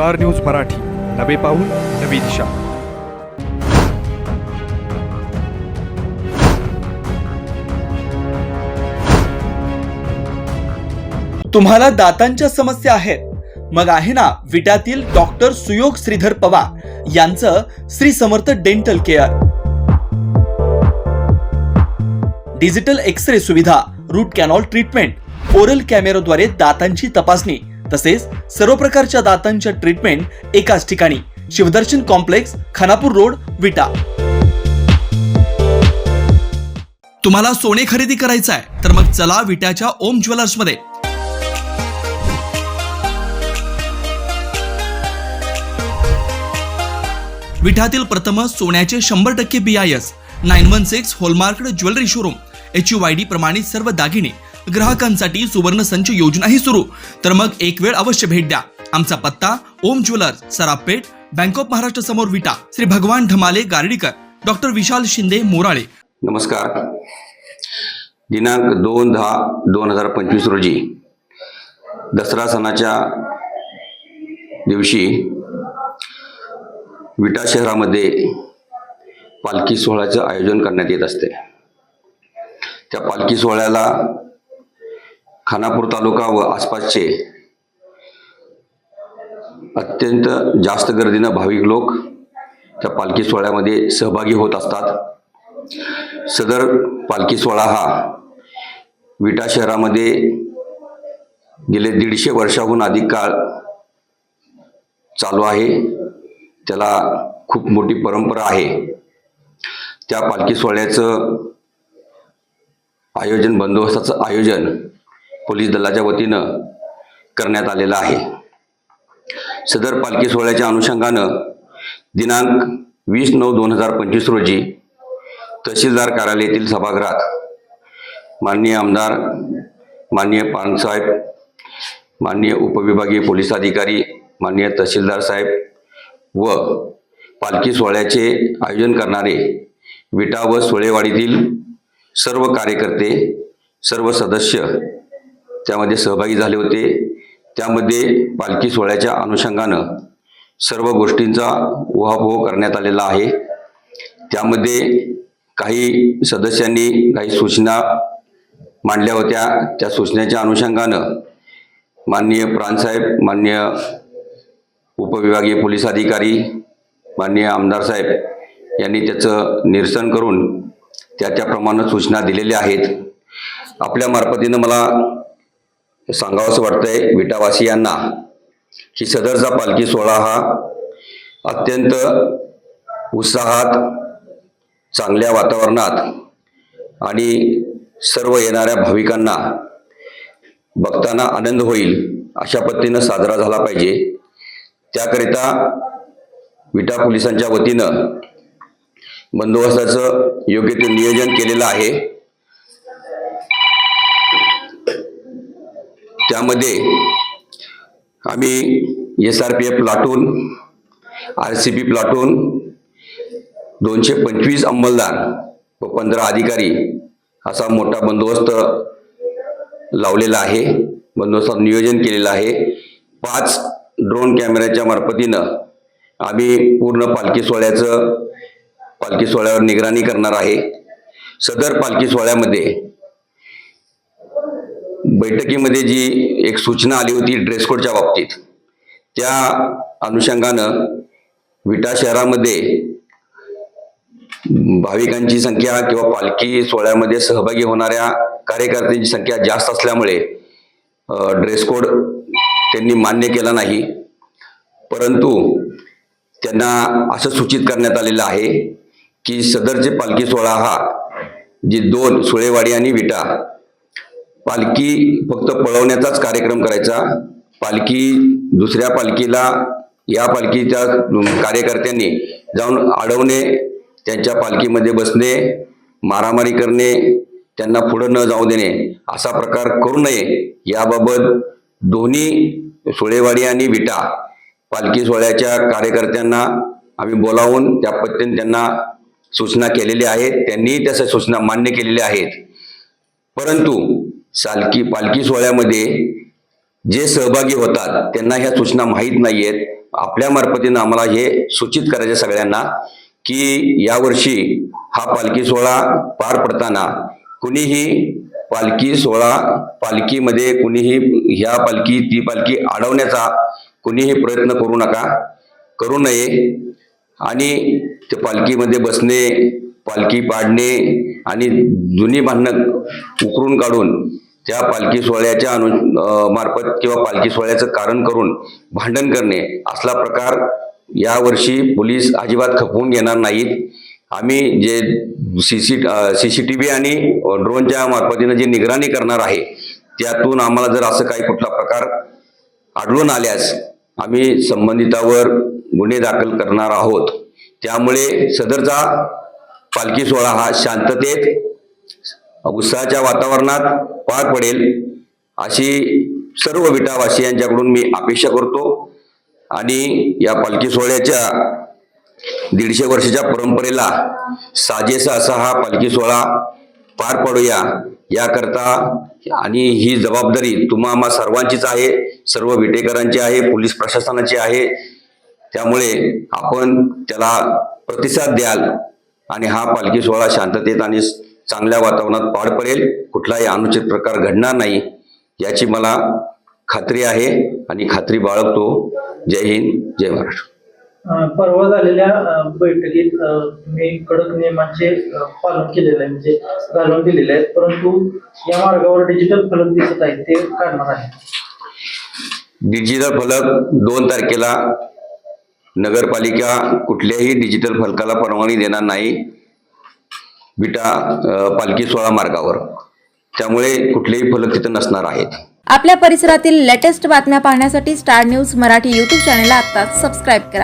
Star news Marathi. नवे पाऊल नवी दिशा. तुम्हाला दातांच्या समस्या आहेत. मग आहे ना विट्यातील डॉक्टर सुयोग श्रीधर पवार यांचं Shri Samarth dental care. Digital X ray सुविधा रूट कॅनॉल ट्रीटमेंट ओरल कॅमेराद्वारे दातांची तपासणी. तसेच सर्व प्रकारच्या दातांच्या ट्रीटमेंट एकाच ठिकाणी. Shivdarshan complex Khanapur road Vita. तुम्हाला सोने खरेदी करायचं आहे तर मग चला विट्याच्या ओम ज्वेलर्समध्ये. विठातील प्रथम सोन्याचे शंभर टक्के B I S nine one six hallmark jewellery showroom H U Y D प्रमाणित सर्व दागिने ग्राहकांसाठी सुवर्ण संच योजनाही सुरू. तर मग एक वेळ अवश्य भेट द्या. आमचा पत्ता Om jewellers Sarapeth bank of Maharashtra समोर विटा श्री भगवान ढमाले गार्डीकर डॉक्टर विशाल शिंदे मोराळे. नमस्कार. दिनांक दोन दहा दोन हजार पंचवीस रोजी दसरा सणाच्या दिवशी विटा शहरामध्ये पालखी सोहळ्याचं आयोजन करण्यात येत असते. त्या पालखी सोहळ्याला खानापूर तालुका व आसपासचे अत्यंत जास्त गर्दीनं भाविक लोक त्या पालखी सोहळ्यामध्ये सहभागी होत असतात. सदर पालखी सोहळा हा विटा शहरामध्ये गेले दीडशे वर्षाहून अधिक काळ चालू आहे. त्याला खूप मोठी परंपरा आहे. त्या पालखी सोहळ्याचं आयोजन बंदोबस्ताचं आयोजन पोलीस दलाच्या वतीनं करण्यात आलेलं आहे. सदर पालखी सोहळ्याच्या अनुषंगानं दिनांक वीस नऊ दोन हजार पंचवीस रोजी तहसीलदार कार्यालयातील सभागृहात माननीय आमदार माननीय पानसाहेब माननीय उपविभागीय पोलीस अधिकारी माननीय तहसीलदार साहेब व पालखी सोहळ्याचे आयोजन करणारे विटा व सोळेवाडीतील सर्व कार्यकर्ते सर्व सदस्य त्यामध्ये सहभागी झाले होते. त्यामध्ये पालखी सोहळ्याच्या अनुषंगानं सर्व गोष्टींचा उहापोह करण्यात आलेला आहे. त्यामध्ये काही सदस्यांनी काही सूचना मांडल्या होत्या. त्या सूचनेच्या अनुषंगानं माननीय प्राणसाहेब माननीय उपविभागीय पोलीस अधिकारी माननीय आमदार साहेब यांनी त्याचं निरसन करून त्या त्याप्रमाणे सूचना दिलेल्या आहेत. आपल्या मार्फतीनं मला सांगावंसं वाटतंय विटावासियांना. की सदरचा पालखी सोहळा हा अत्यंत उत्साहात चांगल्या वातावरणात आणि सर्व येणाऱ्या भाविकांना बघताना आनंद होईल अशा पद्धतीनं साजरा झाला पाहिजे. त्याकरिता विटा पोलिसांच्या वतीनं बंदोबस्ताचं योग्य ते नियोजन केलेलं आहे. त्यामध्ये आम्ही S R P F platoon R C P platoon दोनशे पंचवीस अंमलदार व पंधरा अधिकारी असा मोठा बंदोबस्त लावलेला आहे. बंदोबस्तात नियोजन केलेलं आहे. पाच ड्रोन कॅमेऱ्याच्या मार्फतीनं आम्ही पूर्ण पालखी सोहळ्याचं पालखी सोहळ्यावर निगराणी करणार आहे. सदर पालखी सोहळ्यामध्ये बैठकीमध्ये जी एक सूचना आली होती ड्रेस कोडच्या बाबतीत त्या अनुषंगानं विटा शहरामध्ये भाविकांची संख्या किंवा पालखी सोहळ्यामध्ये सहभागी होणाऱ्या कार्यकर्त्यांची संख्या जास्त असल्यामुळे ड्रेस कोड त्यांनी मान्य केला नाही. परंतु त्यांना असं सूचित करण्यात आलेलं आहे की सदरचे पालखी सोहळा हा जी दोन सुळेवाडी आणि विटा पालखी फक्त पळवण्याचाच कार्यक्रम करायचा. पालखी दुसऱ्या पालखीला या पालखीच्या कार्यकर्त्यांनी जाऊन अडवणे त्यांच्या पालखीमध्ये बसणे मारामारी करणे त्यांना पुढं न जाऊ देणे असा प्रकार करू नये. याबाबत दोन्ही सुळेवाडी आणि विटा पालखी सोहळ्याच्या कार्यकर्त्यांना आम्ही बोलावून त्या पद्धतीने त्यांना सूचना केलेल्या आहेत. त्यांनी त्या सूचना मान्य केलेल्या आहेत. परंतु सालकी पालखी सोहळ्यामध्ये जे सहभागी होतात त्यांना ह्या सूचना माहीत नाहीयेत. आपल्या मार्फतीनं आम्हाला हे सूचित करायचे सगळ्यांना की यावर्षी हा पालखी सोहळा पार पडताना कुणीही पालखी सोहळा पालखीमध्ये कुणीही ह्या पालखी ती पालखी अडवण्याचा कुणीही प्रयत्न करू नका करू नये. आणि ते पालखीमध्ये बसणे पालखी पाडणे आणि जुनी भांडणं उकरून काढून त्या पालखी सोहळ्याच्या अनु मार्फत किंवा पालखी सोहळ्याचं कारण करून भांडण करणे असला प्रकार यावर्षी पोलीस अजिबात खपवून घेणार नाहीत. आम्ही जे C C C C T V आणि ड्रोनच्या मार्फतीनं जी निगराणी करणार आहे त्यातून आम्हाला जर असं काही कुठला प्रकार आढळून आल्यास आम्ही संबंधितावर गुन्हे दाखल करणार आहोत. त्यामुळे सदरचा पालखी सोहळा हा शांततेत उत्साहाच्या वातावरणात पार पडेल अशी सर्व विटावासियांच्याकडून मी अपेक्षा करतो. आणि या पालखी सोहळ्याच्या दीडशे वर्षाच्या परंपरेला साजेसा असा हा पालखी सोहळा पार पडूया. याकरता आणि ही जबाबदारी तुम्हा आम्हा सर्वांचीच आहे सर्व विटेकरांची आहे पोलीस प्रशासनाची आहे. त्यामुळे आपण त्याला प्रतिसाद द्याल. आणि हा पालखी सोहळा शांततेत आणि चांगल्या वातावरणात पार पडेल. कुठलाही अनुचित प्रकार घडणार नाही याची मला खात्री आहे आणि खात्री बाळगतो. जय हिंद जय महाराष्ट्र. परवा झालेल्या बैठकीत तुम्ही कडक नियमांचे पालन केलेलं आहे म्हणजे घालून दिलेले आहेत परंतु या मार्गावर डिजिटल फलक दिसत आहे ते काढणार आहे. डिजिटल फलक दोन तारखेला नगरपालिका कुठल्याही डिजिटल फलकाला परवानगी देणार नाही. विटा पालखी सोळा मार्गावर. त्यामुळे कुठलेही फलक तिथं नसणार आहेत. आपल्या परिसरातील लेटेस्ट बातम्या पाहण्यासाठी स्टार न्यूज मराठी यूट्यूब चॅनलला आता सबस्क्राईब करा.